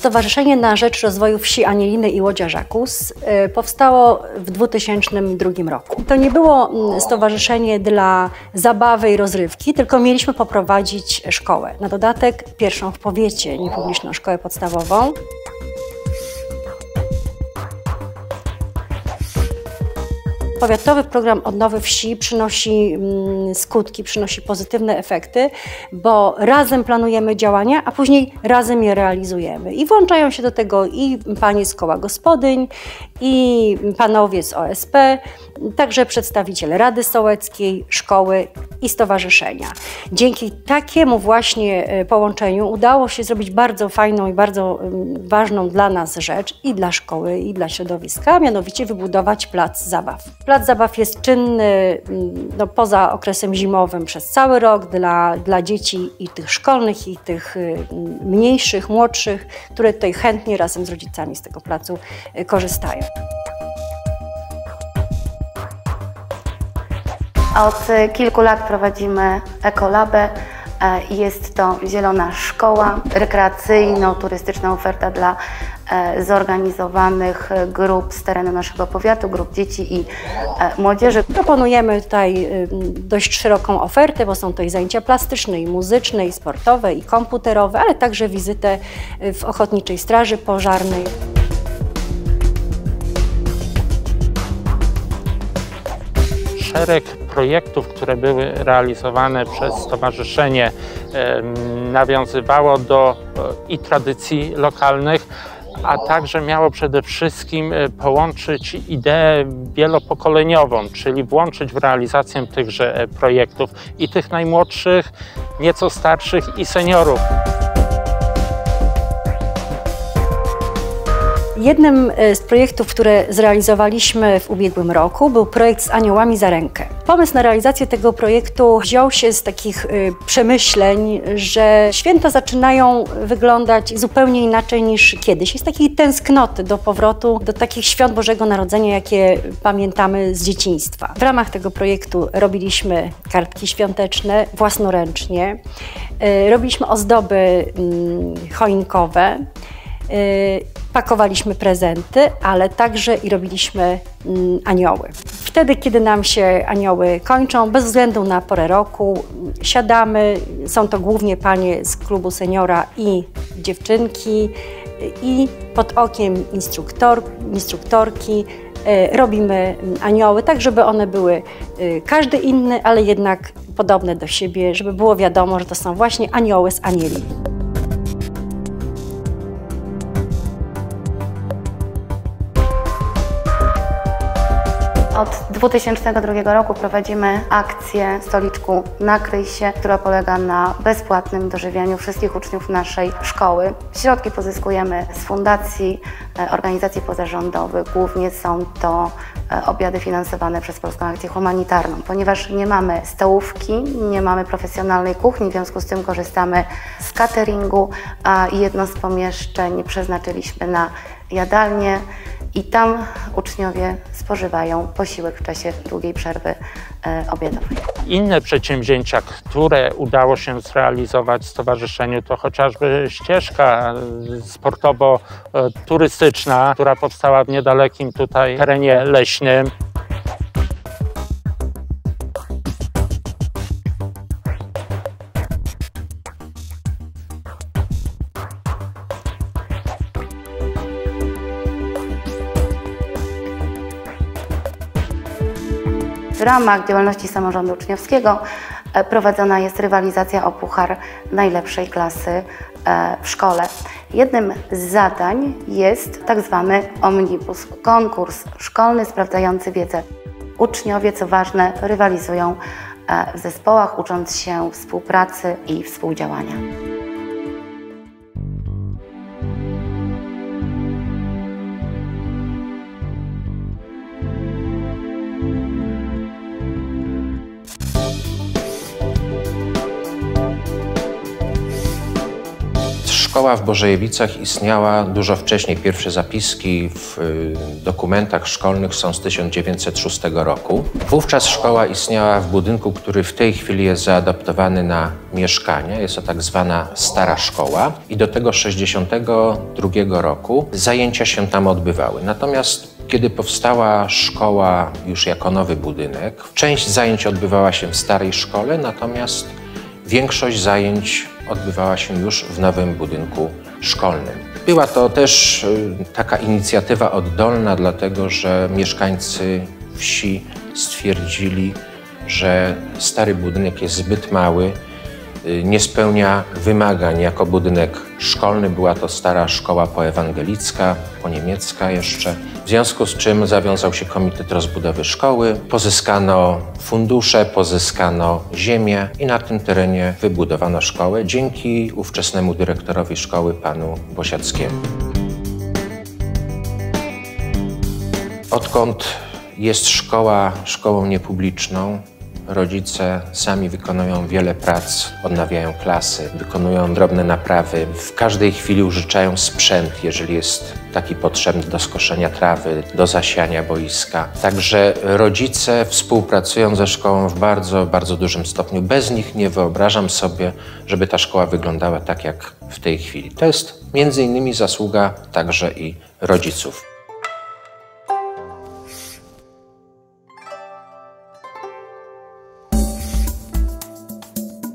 Stowarzyszenie na Rzecz Rozwoju Wsi Anieliny i Łodzia Żakus y, powstało w 2002 roku. To nie było mm, stowarzyszenie dla zabawy i rozrywki, tylko mieliśmy poprowadzić szkołę. Na dodatek pierwszą w powiecie niepubliczną szkołę podstawową. Powiatowy program odnowy wsi przynosi mm, skutki, przynosi pozytywne efekty, bo razem planujemy działania, a później razem je realizujemy. I włączają się do tego i panie z koła gospodyń, i panowie z OSP, także przedstawiciele Rady Sołeckiej, szkoły i stowarzyszenia. Dzięki takiemu właśnie e, połączeniu udało się zrobić bardzo fajną i bardzo mm, ważną dla nas rzecz i dla szkoły, i dla środowiska, mianowicie wybudować plac zabaw. Plac zabaw jest czynny mm, no, poza okresem zimowym przez cały rok dla, dla dzieci i tych szkolnych, i tych y, mniejszych, młodszych, które tutaj chętnie razem z rodzicami z tego placu y, korzystają. Od kilku lat prowadzimy Ekolabę. Jest to zielona szkoła rekreacyjno-turystyczna oferta dla zorganizowanych grup z terenu naszego powiatu, grup dzieci i e, młodzieży. Proponujemy tutaj y, dość szeroką ofertę, bo są to i zajęcia plastyczne, i muzyczne, i sportowe, i komputerowe, ale także wizytę y, w Ochotniczej Straży Pożarnej. szereg projektów, które były realizowane przez stowarzyszenie, nawiązywało do e, i tradycji lokalnych, a także miało przede wszystkim e, połączyć ideę wielopokoleniową, czyli włączyć w realizację tychże e, projektów i tych najmłodszych, nieco starszych i seniorów. Jednym e, z projektów, które zrealizowaliśmy w ubiegłym roku, był projekt z Aniołami za rękę. Pomysł na realizację tego projektu wziął się z takich y, przemyśleń, że święta zaczynają wyglądać zupełnie inaczej niż kiedyś. Jest takiej tęsknoty do powrotu do takich świąt Bożego Narodzenia, jakie pamiętamy z dzieciństwa. W ramach tego projektu robiliśmy kartki świąteczne własnoręcznie, y, robiliśmy ozdoby mm, choinkowe. Pakowaliśmy prezenty, ale także i robiliśmy mm, anioły. Wtedy, kiedy nam się anioły kończą, bez względu na porę roku, siadamy, są to głównie panie z klubu seniora i dziewczynki i pod okiem instruktor, instruktorki y, robimy anioły, tak żeby one były każdy inny, ale jednak podobne do siebie, żeby było wiadomo, że to są właśnie anioły z anieli. 2002 roku prowadzimy akcję Stoliczku Nakryj się, która polega na bezpłatnym dożywianiu wszystkich uczniów naszej szkoły. Środki pozyskujemy z fundacji, e, organizacji pozarządowych. Głównie są to e, obiady finansowane przez Polską Akcję Humanitarną. Ponieważ nie mamy stołówki, nie mamy profesjonalnej kuchni, w związku z tym korzystamy z cateringu, a jedno z pomieszczeń przeznaczyliśmy na jadalnię i tam uczniowie spożywają posiłek w czasie długiej przerwy e, obiadowej. Inne przedsięwzięcia, które udało się zrealizować w stowarzyszeniu, to chociażby ścieżka e, sportowo-turystyczna, która powstała w niedalekim tutaj terenie leśnym. W ramach działalności samorządu uczniowskiego e, prowadzona jest rywalizacja o puchar najlepszej klasy e, w szkole. Jednym z zadań jest tak zwany omnibus, konkurs szkolny sprawdzający wiedzę. Uczniowie, co ważne, rywalizują e, w zespołach, ucząc się współpracy i współdziałania. Szkoła w Bożejewicach istniała dużo wcześniej. Pierwsze zapiski w y, dokumentach szkolnych są z 1906 roku. Wówczas szkoła istniała w budynku, który w tej chwili jest zaadaptowany na mieszkania. Jest to tak zwana stara szkoła i do tego 62 roku zajęcia się tam odbywały. Natomiast kiedy powstała szkoła już jako nowy budynek, część zajęć odbywała się w starej szkole, natomiast większość zajęć odbywała się już w nowym budynku szkolnym. Była to też y, taka inicjatywa oddolna, dlatego że mieszkańcy wsi stwierdzili, że stary budynek jest zbyt mały, nie spełnia wymagań jako budynek szkolny. Była to stara szkoła poewangelicka, poniemiecka jeszcze. W związku z czym zawiązał się Komitet Rozbudowy Szkoły, pozyskano fundusze, pozyskano ziemię i na tym terenie wybudowano szkołę dzięki ówczesnemu dyrektorowi szkoły, panu Bosiackiemu. Odkąd jest szkoła szkołą niepubliczną, Rodzice sami wykonują wiele prac, odnawiają klasy, wykonują drobne naprawy. W każdej chwili użyczają sprzęt, jeżeli jest taki potrzebny do skoszenia trawy, do zasiania boiska. Także rodzice współpracują ze szkołą w bardzo, bardzo dużym stopniu. Bez nich nie wyobrażam sobie, żeby ta szkoła wyglądała tak jak w tej chwili. To jest między innymi zasługa także i rodziców.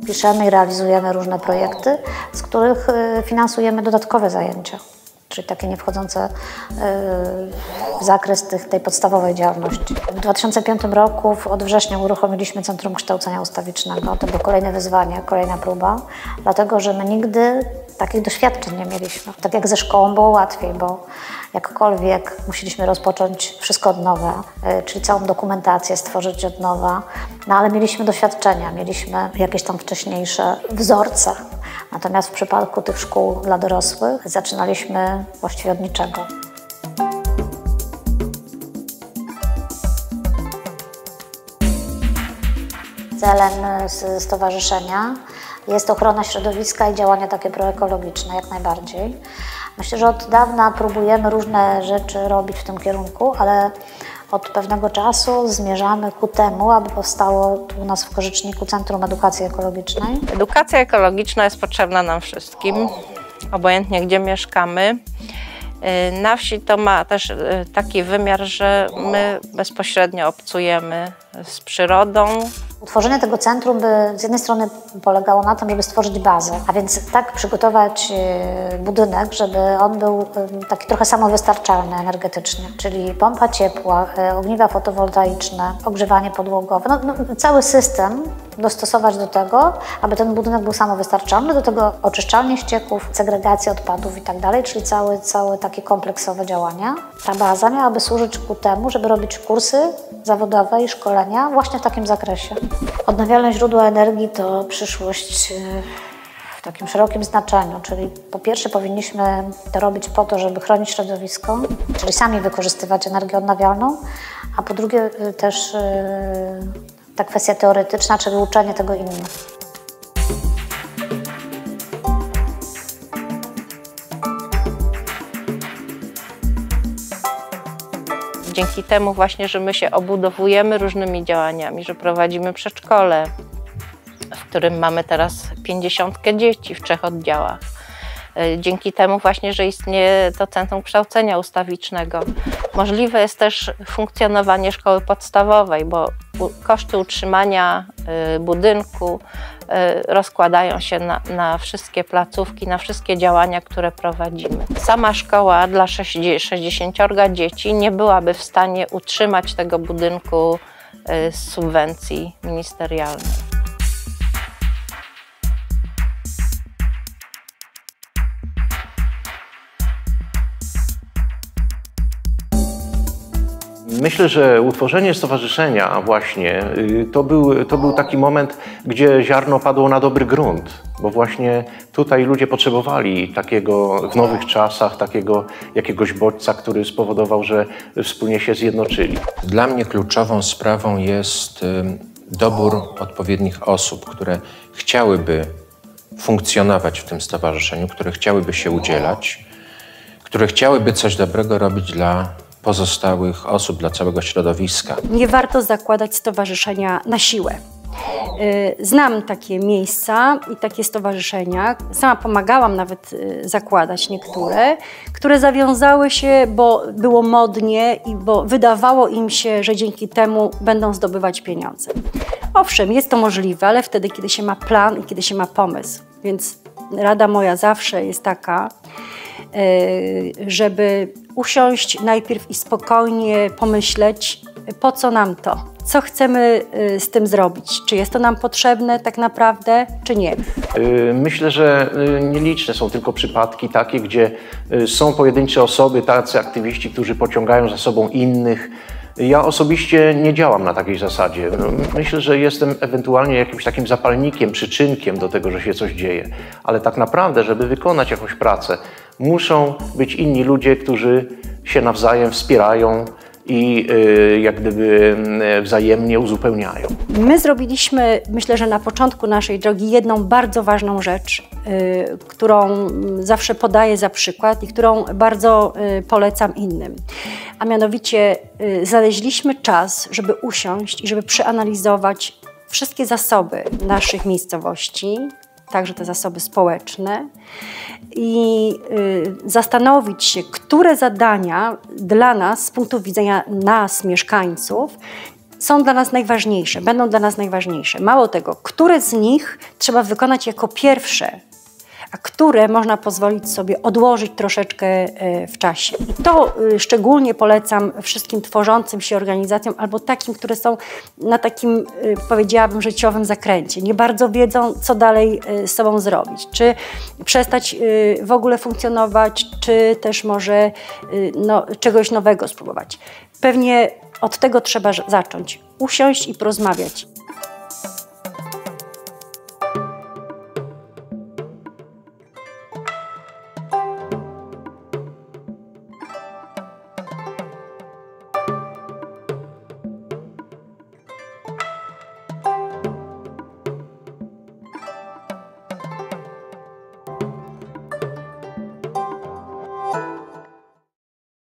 Piszemy i realizujemy różne projekty, z których y, finansujemy dodatkowe zajęcia, czyli takie nie wchodzące y, w zakres tych, tej podstawowej działalności. W 2005 roku od września uruchomiliśmy Centrum Kształcenia Ustawicznego. To było kolejne wyzwanie, kolejna próba, dlatego że my nigdy takich doświadczeń nie mieliśmy. Tak jak ze szkołą było łatwiej, bo jakkolwiek musieliśmy rozpocząć wszystko od nowa, e, czyli całą dokumentację stworzyć od nowa, no ale mieliśmy doświadczenia, mieliśmy jakieś tam wcześniejsze wzorce. Natomiast w przypadku tych szkół dla dorosłych zaczynaliśmy właściwie od niczego. Celem stowarzyszenia jest ochrona środowiska i działania takie proekologiczne, jak najbardziej. Myślę, że od dawna próbujemy różne rzeczy robić w tym kierunku, ale od pewnego czasu zmierzamy ku temu, aby powstało tu u nas w Korzeczniku Centrum Edukacji Ekologicznej. Edukacja ekologiczna jest potrzebna nam wszystkim, obojętnie gdzie mieszkamy. Y, na wsi to ma też y, taki wymiar, że my bezpośrednio obcujemy z przyrodą, Utworzenie tego centrum by z jednej strony polegało na tym, żeby stworzyć bazę, a więc tak przygotować e, budynek, żeby on był taki trochę samowystarczalny energetycznie, czyli pompa ciepła, e, ogniwa fotowoltaiczne, ogrzewanie podłogowe, no, no, cały system dostosować do tego, aby ten budynek był samowystarczalny, do tego oczyszczalnie ścieków, segregacja odpadów i tak dalej, czyli cały, całe takie kompleksowe działania. Ta baza miałaby służyć ku temu, żeby robić kursy zawodowe i szkolenia właśnie w takim zakresie. Odnawialne źródła energii to przyszłość e, w takim szerokim znaczeniu, czyli po pierwsze powinniśmy to robić po to, żeby chronić środowisko, czyli sami wykorzystywać energię odnawialną, a po drugie e, też e, ta kwestia teoretyczna, czyli uczenie tego innych. Dzięki temu właśnie, że my się obudowujemy różnymi działaniami, że prowadzimy przedszkole, w którym mamy teraz 50 dzieci w trzech oddziałach. E, dzięki temu właśnie, że istnieje to Centrum Kształcenia Ustawicznego. Możliwe jest też funkcjonowanie szkoły podstawowej, bo koszty utrzymania e, budynku rozkładają się na, na, wszystkie placówki, na wszystkie działania, które prowadzimy. Sama szkoła dla 60 dzieci nie byłaby w stanie utrzymać tego budynku z subwencji ministerialnej. Myślę, że utworzenie stowarzyszenia właśnie y, to był, to był taki moment, gdzie ziarno padło na dobry grunt, bo właśnie tutaj ludzie potrzebowali takiego w nowych czasach, takiego jakiegoś bodźca, który spowodował, że wspólnie się zjednoczyli. Dla mnie kluczową sprawą jest dobór odpowiednich osób, które chciałyby funkcjonować w tym stowarzyszeniu, które chciałyby się udzielać, które chciałyby coś dobrego robić dla pozostałych osób, dla całego środowiska. Nie warto zakładać stowarzyszenia na siłę. Y, znam takie miejsca i takie stowarzyszenia. Sama pomagałam nawet y, zakładać niektóre, które zawiązały się, bo było modnie i bo wydawało im się, że dzięki temu będą zdobywać pieniądze. Owszem, jest to możliwe, ale wtedy, kiedy się ma plan i kiedy się ma pomysł. Więc rada moja zawsze jest taka, żeby usiąść najpierw i spokojnie pomyśleć, po co nam to, co chcemy y, z tym zrobić, czy jest to nam potrzebne tak naprawdę, czy nie. Y, myślę, że y, nieliczne są tylko przypadki takie, gdzie są pojedyncze osoby, tacy aktywiści, którzy pociągają za sobą innych. Ja osobiście nie działam na takiej zasadzie. Myślę, że jestem ewentualnie jakimś takim zapalnikiem, przyczynkiem do tego, że się coś dzieje. Ale tak naprawdę, żeby wykonać jakąś pracę, muszą być inni ludzie, którzy się nawzajem wspierają, i y, jak gdyby y, wzajemnie uzupełniają. My zrobiliśmy, myślę, że na początku naszej drogi jedną bardzo ważną rzecz, y, którą zawsze podaję za przykład i którą bardzo polecam innym. A mianowicie znaleźliśmy czas, żeby usiąść i żeby przeanalizować wszystkie zasoby naszych miejscowości, także te zasoby społeczne i y, zastanowić się, które zadania dla nas, z punktu widzenia nas, mieszkańców, są dla nas najważniejsze, będą dla nas najważniejsze. Mało tego, które z nich trzeba wykonać jako pierwsze, a które można pozwolić sobie odłożyć troszeczkę e, w czasie. I to e, szczególnie polecam wszystkim tworzącym się organizacjom albo takim, które są na takim, e, powiedziałabym, życiowym zakręcie. Nie bardzo wiedzą, co dalej z sobą zrobić. Czy przestać w ogóle funkcjonować, czy też może no, czegoś nowego spróbować. Pewnie od tego trzeba zacząć. Usiąść i porozmawiać.